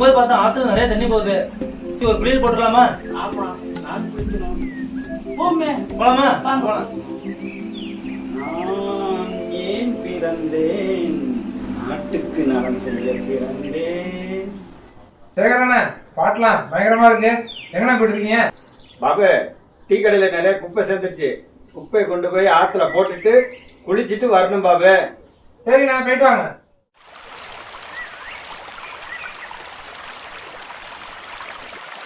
வரும்போது பார்த்தா ஆத்துல நிறைய தண்ணி போகுது. சரி, ஒரு குளியல் போட்டுடலாமா ஆமா. நான் குளிக்கணும் போமே போலாமா? வாங்க. போலாம். நான் ஏன் பிறந்தேன்? நாட்டுக்கு நலம் செய்ய பிறந்தேன். சேகரண்ணே பாட்டலாம் பயங்கரமா இருக்கு. எங்கண்ணா போயிட்டு பாபு டீ கடையில நிறைய குப்பை சேர்ந்துருச்சு. குப்பையை கொண்டு போய் ஆத்துல போட்டுட்டு குளிச்சிட்டு வரணும் பாபு. சரி நான் போயிட்டு வாங்க.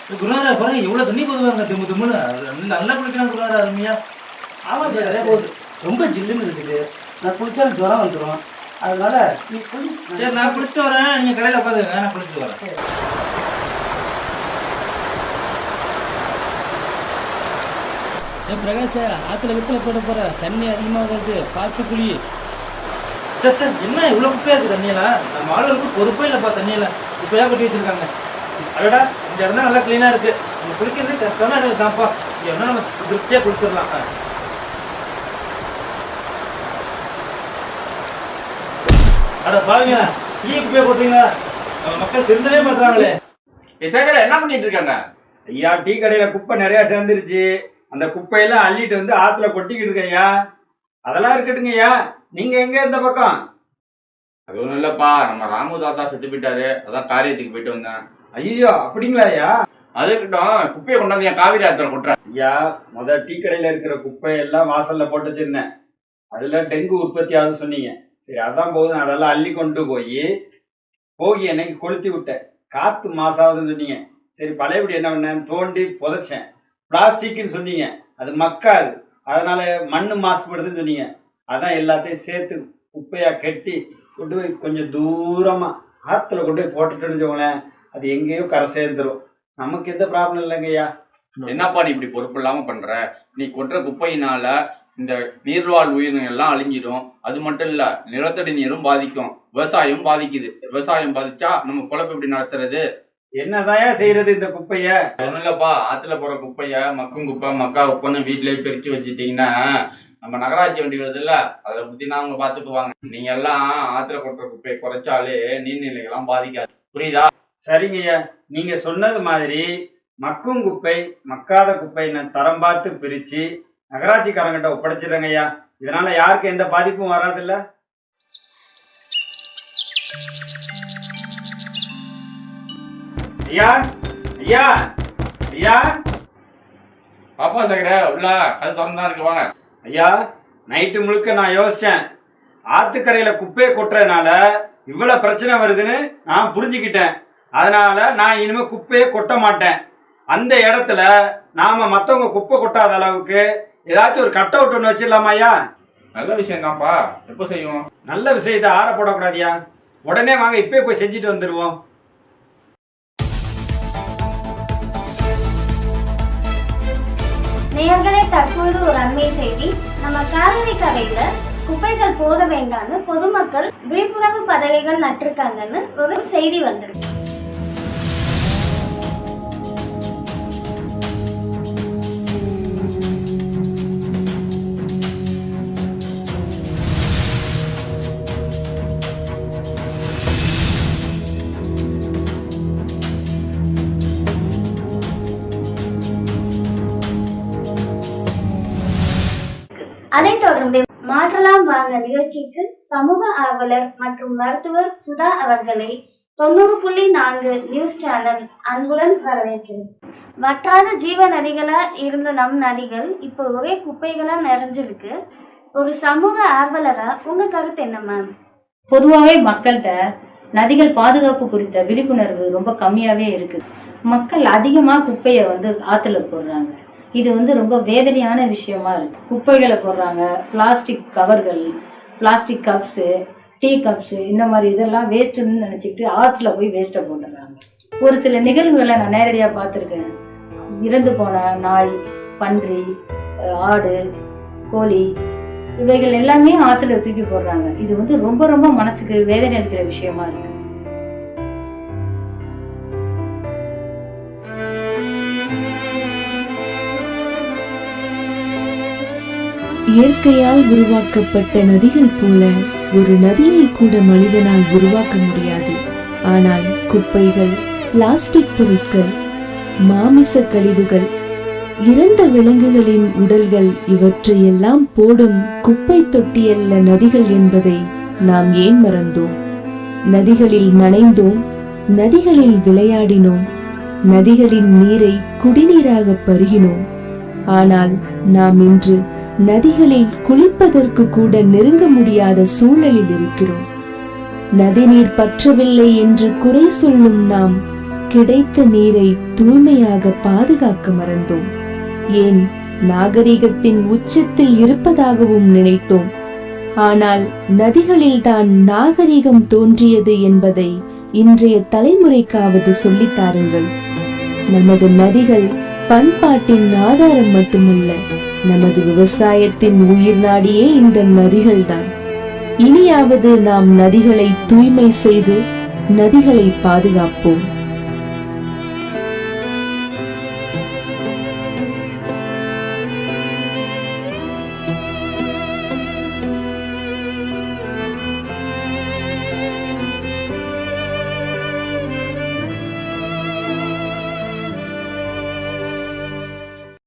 குருநாதா பாருங்க இவ்வளவு தண்ணி போகுது பாருங்க தும்மு தும்முன்னு. அது நல்லா குளிக்கலாம் குருநாதா அருமையா. ஆமா நிறைய சார் போகுது. ரொம்ப ஜில்லுன்னு இருக்குது. நான் குளிச்சா ஜுரம் வந்துடும் அதனால நீ குளி. சரி நான் குளிச்சுட்டு வரேன். நீங்க கடையில உட்காந்துங்க நான் குளிச்சுட்டு வரேன். ஏ பிரகாஷ் ஆத்துல வித்துல போட போற தண்ணி அதிகமா வருது. பார்த்து குழி சார் என்ன இவ்வளவு குப்பையா இருக்கு தண்ணியெல்லாம்? நம்ம ஆளுகளுக்கு பொறுப்பே இல்லப்பா தண்ணியெல்லாம். குப்பையா கொட்டி வச்சிருக்காங்க. அடடா இந்த இடம் நல்லா கிளீனா இருக்கு. நம்ம குளிக்கிறது கஷ்டமா எனக்கு தான்ப்பா. இங்க என்ன நம்ம திருப்தியா குளிச்சிடலாம். அட பாருங்க டீ குப்பையா போட்டீங்களா? நம்ம மக்கள் திருந்தவே மாட்டாங்களே சேகர என்ன பண்ணிட்டு இருக்காங்க? ஐயா டீ கடையில குப்பை நிறைய சேர்ந்துருச்சு. அந்த குப்பையெல்லாம் அள்ளிட்டு வந்து ஆத்துல கொட்டிக்கிட்டு இருக்கேன் ஐயா. அதெல்லாம் இருக்கட்டுங்க ஐயா. நீங்க எங்க இந்த பக்கம்? அது ஒண்ணும் இல்லப்பா நம்ம ராமு தாத்தா செத்து போயிட்டாரு. அதான் காரியத்துக்கு போயிட்டு வந்தேன். ஐயோ அப்படிங்களா ஐயா அது இருக்கட்டும் குப்பையை கொண்டாந்து என் காவிரி ஆத்துல கொட்டுறேன். ஐயா முத டீ கடையில இருக்கிற குப்பையெல்லாம் வாசல்ல போட்டு வச்சிருந்தேன். அதுல டெங்கு உற்பத்தி ஆகுதுன்னு சொன்னீங்க. சரி அதான் போதும். அதெல்லாம் அள்ளி கொண்டு போய் போகி என்னைக்கு கொளுத்தி விட்டேன். காத்து மாசாகுதுன்னு சொன்னீங்க. சரி பழையபடி என்ன பண்ணேன்? தோண்டி புதைச்சேன். பிளாஸ்டிக்னு சொன்னீங்க. அது மக்காது. அதனால மண்ணு மாசுபடுதுன்னு சொன்னீங்க. அதான் எல்லாத்தையும் சேர்த்து குப்பையா கட்டி கொண்டு போய் கொஞ்சம் தூரமா ஆத்துல கொண்டு போய் போட்டுட்டோன்னு வச்சுக்கோங்களேன். அது எங்கேயோ கரை சேர்ந்துரும் நமக்கு எந்த ப்ராப்ளம் இல்லைங்கய்யா? என்னப்பா நீ இப்படி பொறுப்பு இல்லாம பண்ற? நீ கொட்டுற குப்பையினால இந்த நீர்வாழ் உயிரினங்கள் எல்லாம் அழிஞ்சிடும். அது மட்டும் இல்ல நிலத்தடி நீரும் பாதிக்கும். விவசாயம் பாதிக்குது. விவசாயம் பாதிச்சா நம்ம பொழப்பு எப்படி நடத்துறது? என்னதாயா செய்யறது இந்த குப்பைய? ஒண்ணும் இல்லப்பா. ஆத்துல போற குப்பைய மக்கும் குப்பை மக்கா குப்பைன்னு வீட்லயே பிரிச்சு வச்சுட்டீங்கன்னா நம்ம நகராட்சி வண்டி வருது இல்ல அதை பத்தி அவங்க பாத்துக்குவாங்க. நீங்க எல்லாம் ஆத்துல கொட்டுற குப்பையை குறைச்சாலே நீர்நிலைகள்லாம் பாதிக்காது. புரியுதா? சரிங்கய்யா. நீங்க சொன்னது மாதிரி மக்கும் குப்பை மக்காத குப்பை நான் தரம் பார்த்து பிரிச்சு நகராட்சிக்காரங்கிட்ட ஒப்படைச்சிடுறேங்க ஐயா இதனால யாருக்கும் எந்த பாதிப்பும் வராதுல்ல? ஐயா ஐயா ஐயா. பாப்பா சேகர உள்ள. அது திறந்துதான் இருக்கு வாங்க. ஐயா நைட்டு முழுக்க நான் யோசிச்சேன். ஆத்துக்கரையில குப்பையை கொட்டுறதுனால இவ்வளவு பிரச்சனை வருதுன்னு நான் புரிஞ்சுக்கிட்டேன். அதனால நான் இனிமே குப்பையை கொட்ட மாட்டேன். அந்த இடத்துல நாம மத்தவங்க குப்பை கொட்டாத அளவுக்கு ஏதாச்சும் ஒரு கட் அவுட் ஒன்று வச்சிடலாமா ஐயா? நல்ல விஷயம் தான்ப்பா எப்போ செய்வோம்? நல்ல விஷயத்தை ஆற போடக்கூடாதியா? உடனே வாங்க இப்பயே போய் செஞ்சுட்டு வந்துடுவோம் நேயர்களே தற்பொழுது ஒரு அண்மை செய்தி. நம்ம காவிரி கரையில குப்பைகள் போட வேண்டாம்னு பொதுமக்கள் விழிப்புணர்வு பதவிகள் நட்டிருக்காங்கன்னு ஒரு செய்தி வந்திருக்கு. அதைத் தொடர்ந்து மாற்றலாம் வாங்க நிகழ்ச்சிக்கு சமூக ஆர்வலர் மற்றும் மருத்துவர் சுதா அவர்களை தொண்ணூறு புள்ளி நான்கு நியூஸ் சேனல் அன்புடன் வரவேற்கிறது வற்றாத ஜீவ நதிகளா இருந்த நம் நதிகள் இப்போ ஒரே குப்பைகளா நிறைஞ்சிருக்கு. ஒரு சமூக ஆர்வலரா உங்க கருத்து என்ன மேம் பொதுவாகவே மக்கள்கிட்ட நதிகள் பாதுகாப்பு குறித்த விழிப்புணர்வு ரொம்ப கம்மியாவே இருக்கு. மக்கள் அதிகமா குப்பையை வந்து ஆத்துல போடுறாங்க. இது வந்து ரொம்ப வேதனையான விஷயமா இருக்கு. குப்பைகளை போடுறாங்க பிளாஸ்டிக் கவர்கள் பிளாஸ்டிக் கப்ஸு டீ கப்ஸு இந்த மாதிரி இதெல்லாம் வேஸ்ட்டுன்னு நினச்சிக்கிட்டு ஆற்றுல போய் வேஸ்ட்டை போட்டுடுறாங்க. ஒரு சில நிகழ்வுகளை நான் நேரடியாக பார்த்துருக்கேன். இறந்து போன நாய் பன்றி ஆடு கோழி இவைகள் எல்லாமே ஆற்றுல தூக்கி போடுறாங்க. இது வந்து ரொம்ப ரொம்ப மனசுக்கு வேதனை அளிக்கிற விஷயமா இருக்குது இயற்கையால் உருவாக்கப்பட்ட நதிகள் போல ஒரு நதியை கூட மனிதனால் உருவாக்க முடியாது. ஆனால் குப்பைகள் பிளாஸ்டிக் பொருட்கள் மாமிச கழிவுகள் இறந்த விலங்குகளின் உடல்கள் இவற்றையெல்லாம் போடும் குப்பை தொட்டியல்ல நதிகள் என்பதை நாம் ஏன் மறந்தோம்? நதிகளில் நனைந்தோம் நதிகளில் விளையாடினோம் நதிகளின் நீரை குடிநீராக பருகினோம். ஆனால் நாம் இன்று நதிகளில் குளிப்பதற்கு கூட நெருங்க முடியாத சூழலில் இருக்கிறோம். நதிநீர் பற்றவில்லை என்று குறை சொல்லும் நாம் கிடைத்த நீரை தூய்மையாக பாதுகாக்க மறந்தோம். ஏன் நாகரிகத்தின் உச்சத்தில் இருப்பதாகவும் நினைத்தோம். ஆனால் நதிகளில்தான் நாகரிகம் தோன்றியது என்பதை இன்றைய தலைமுறைக்காவது சொல்லித்தாருங்கள் நமது நதிகள் பண்பாட்டின் ஆதாரம் மட்டுமல்ல நமது விவசாயத்தின் உயிர் நாடியே இந்த நதிகள்தான். இனியாவது நாம் நதிகளை தூய்மை செய்து நதிகளை பாதுகாப்போம்.